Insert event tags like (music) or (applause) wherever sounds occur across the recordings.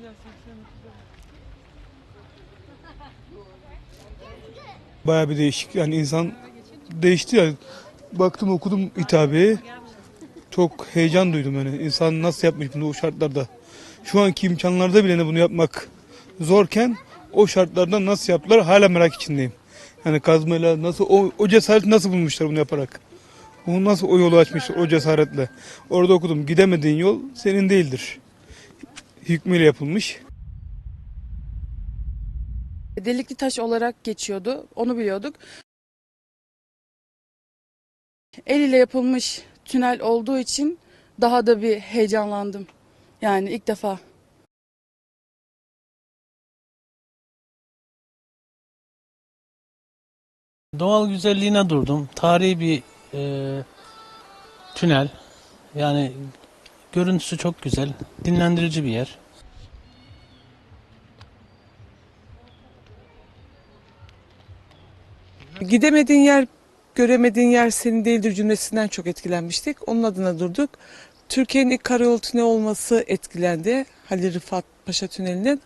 (laughs) Bayağı bir değişik yani insan değişti yani. Baktım okudum hitabeyi. Çok heyecan duydum yani. İnsan nasıl yapmış bunu o şartlarda. Şu anki imkanlarda bile bunu yapmak zorken o şartlarda nasıl yaptılar hala merak içindeyim. Yani kazmayla nasıl o, o cesareti nasıl bulmuşlar bunu yaparak. Bunu nasıl o yolu açmışlar o cesaretle. Orada okudum gidemediğin yol senin değildir. Hükmüyle yapılmış. Delikli taş olarak geçiyordu. Onu biliyorduk. El ile yapılmış tünel olduğu için daha da bir heyecanlandım. Yani ilk defa. Doğal güzelliğine durdum. Tarihi bir e, tünel. Yani görüntüsü çok güzel. Dinlendirici bir yer. Gidemediğin yer, göremediğin yer senin değildir cümlesinden çok etkilenmiştik. Onun adına durduk. Türkiye'nin ilk karayolu tüneli olması etkilendi. Halil Rıfat Paşa Tüneli'nin.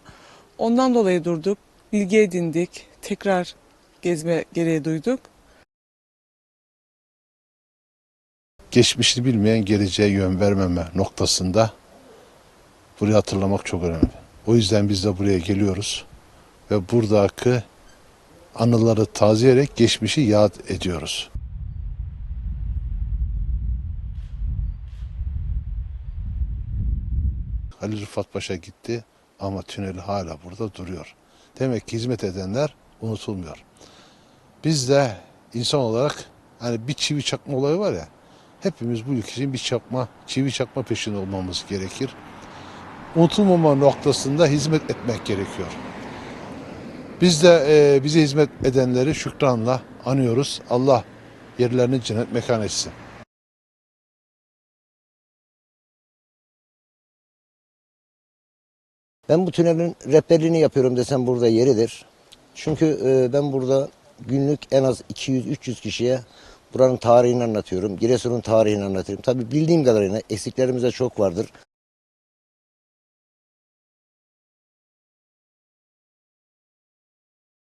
Ondan dolayı durduk. Bilgi edindik. Tekrar gezme gereği duyduk. Geçmişini bilmeyen geleceğe yön vermeme noktasında burayı hatırlamak çok önemli. O yüzden biz de buraya geliyoruz ve buradaki anıları taziyerek geçmişi yad ediyoruz. Halil Rıfat Paşa gitti ama tüneli hala burada duruyor. Demek ki hizmet edenler unutulmuyor. Biz de insan olarak hani bir çivi çakma olayı var ya hepimiz bu ülkenin bir çakma, çivi çakma peşinde olmamız gerekir. Unutulmama noktasında hizmet etmek gerekiyor. Biz de e, bize hizmet edenleri şükranla anıyoruz. Allah yerlerini cennet mekan etsin. Ben bu tünelin rehberliğini yapıyorum desem burada yeridir. Çünkü e, ben burada günlük en az 200-300 kişiye buranın tarihini anlatıyorum. Giresun'un tarihini anlatıyorum. Tabii bildiğim kadarıyla eksiklerimiz de çok vardır.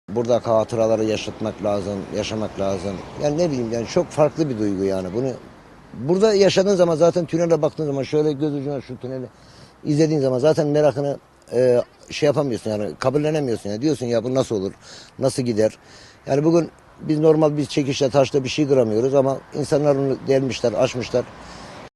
Burada hatıraları yaşatmak lazım, yaşamak lazım. Yani ne bileyim yani çok farklı bir duygu yani. Bunu burada yaşadığın zaman zaten tünele baktığın zaman şöyle göz ucuna şu tüneli izlediğin zaman zaten merakını e, şey yapamıyorsun yani kabullenemiyorsun yani diyorsun ya bu nasıl olur nasıl gider yani bugün biz normal bir çekişle taşla bir şey kıramıyoruz ama insanlar onu delmişler açmışlar